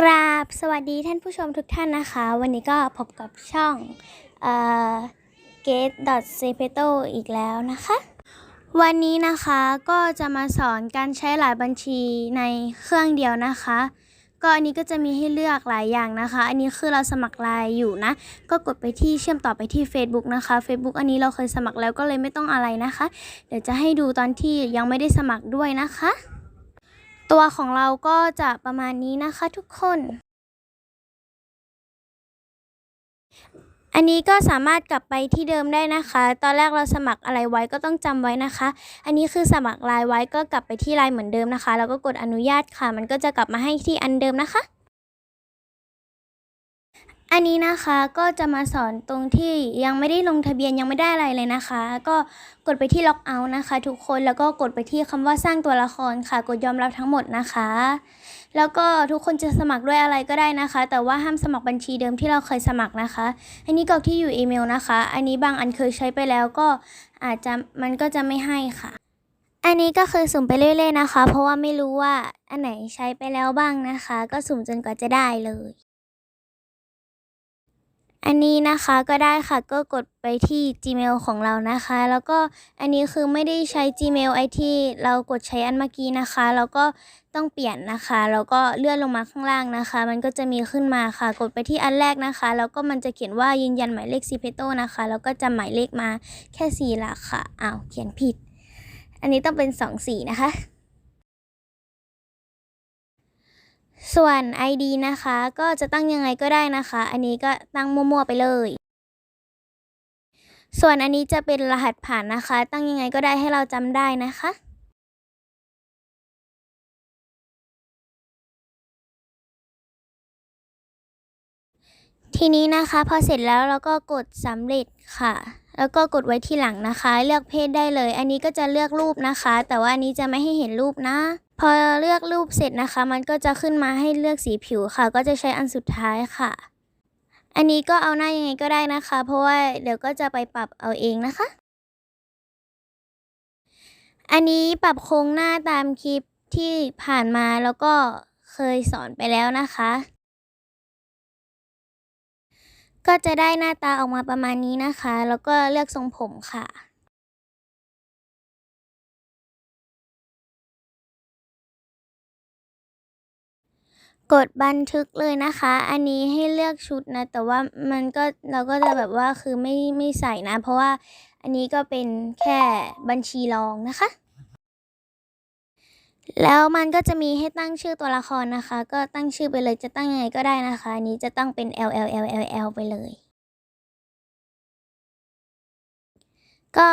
กราบสวัสดีท่านผู้ชมทุกท่านนะคะ วันนี้ก็พบกับช่องเอ่อ gate c p e t o อีกแล้วนะคะ วันนี้นะคะก็จะมาสอนการใช้หลายบัญชีในเครื่องเดียวนะคะ ก็อันนี้ก็จะมีให้เลือกหลายอย่างนะคะ อันนี้คือเราสมัครไลน์อยู่นะ ก็กดไปที่เชื่อมต่อไปที่ Facebook นะคะ Facebook อันนี้เราเคยสมัครแล้วก็เลยไม่ต้องอะไรนะคะ เดี๋ยวจะให้ดูตอนที่ยังไม่ได้สมัครด้วยนะคะ ตัวของเราก็จะประมาณนี้นะคะทุกคน อันนี้ก็สามารถกลับไปที่เดิมได้นะคะ ตอนแรกเราสมัครอะไรไว้ก็ต้องจำไว้นะคะ อันนี้คือสมัครไลน์ไว้ก็กลับไปที่ไลน์เหมือนเดิมนะคะ แล้วก็กดอนุญาตค่ะ มันก็จะกลับมาให้ที่อันเดิมนะคะ อันนี้นะคะก็จะมาสอนตรงที่ยังไม่ได้ลงทะเบียนยังไม่ได้อะไรเลยนะคะ ก็กดไปที่ล็อกเอาท์นะคะ ทุกคนแล้วก็กดไปที่คำว่าสร้างตัวละครค่ะ กดยอมรับทั้งหมดนะคะ แล้วก็ทุกคนจะสมัครด้วยอะไรก็ได้นะคะ แต่ว่าห้ามสมัครบัญชีเดิมที่เราเคยสมัครนะคะ อันนี้กรอกที่อยู่อีเมลนะคะ อันนี้บางอันเคยใช้ไปแล้วก็อาจจะมันก็จะไม่ให้ค่ะ อันนี้ก็คือสุ่มไปเรื่อยๆนะคะ เพราะว่าไม่รู้ว่าอันไหนใช้ไปแล้วบ้างนะคะ ก็สุ่มจนกว่าจะได้เลย อันนี้นะคะก็ได้ค่ะก็กดไปที่ Gmail ของเรานะคะ แล้วก็อันนี้คือไม่ได้ใช้ Gmail ไอที่เรากดใช้อันเมื่อกี้นะคะ แล้วก็ต้องเปลี่ยนนะคะแล้วก็เลื่อนลงมาข้างล่างนะคะ มันก็จะมีขึ้นมาค่ะ กดไปที่อันแรกนะคะ แล้วก็มันจะเขียนว่ายืนยันหมายเลข c p e t o นะคะ แล้วก็จำหมายเลขมาแค่4หลักค่ะอ้าวเขียนผิด อันนี้ต้องเป็น2 4นะคะ ส่วน ID นะคะ ก็จะตั้งยังไงก็ได้นะคะ อันนี้ก็ตั้งมั่วๆไปเลย ส่วนอันนี้จะเป็นรหัสผ่านนะคะ ตั้งยังไงก็ได้ให้เราจำได้นะคะทีนี้นะคะพอเสร็จแล้วเราก็กดสำเร็จค่ะ แล้วก็กดไว้ที่หลังนะคะ เลือกเพศได้เลย อันนี้ก็จะเลือกรูปนะคะ แต่ว่าอันนี้จะไม่ให้เห็นรูปนะ พอเลือกรูปเสร็จนะคะ มันก็จะขึ้นมาให้เลือกสีผิวค่ะ ก็จะใช้อันสุดท้ายค่ะ อันนี้ก็เอาหน้ายังไงก็ได้นะคะ เพราะว่าเดี๋ยวก็จะไปปรับเอาเองนะคะ อันนี้ปรับโครงหน้าตามคลิปที่ผ่านมาแล้วก็เคยสอนไปแล้วนะคะ ก็จะได้หน้าตาออกมาประมาณนี้นะคะ แล้วก็เลือกทรงผมค่ะ กดบันทึกเลยนะคะ อันนี้ให้เลือกชุดนะ แต่ว่ามันก็เราก็จะแบบว่าคือไม่ไม่ใส่นะ เพราะว่าอันนี้ก็เป็นแค่บัญชีรองนะคะ แล้วมันก็จะมีให้ตั้งชื่อตัวละครนะคะ ก็ตั้งชื่อไปเลยจะตั้งยังไงก็ได้นะคะ อันนี้จะตั้งเป็น L L L L L ไปเลย ก็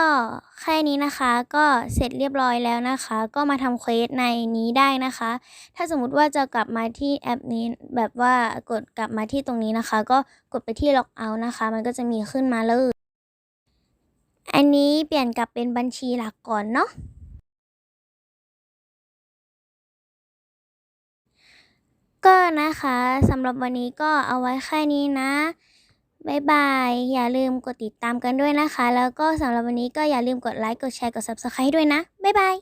แค่นี้นะคะก็เสร็จเรียบร้อยแล้วนะคะ ก็มาทำเควสในนี้ได้นะคะ ถ้าสมมติว่าจะกลับมาที่แอปนี้แบบว่ากดกลับมาที่ตรงนี้นะคะ ก็กดไปที่ล็อกเอาท์นะคะ มันก็จะมีขึ้นมาเลย อันนี้เปลี่ยนกลับเป็นบัญชีหลักก่อนเนาะก็นะคะสำหรับวันนี้ก็เอาไว้แค่นี้นะ บายบาย อย่าลืมกดติดตามกันด้วยนะคะ แล้วก็สำหรับวันนี้ก็อย่าลืมกดไลค์ กดแชร์ กด Subscribe ด้วยนะ บ๊ายบาย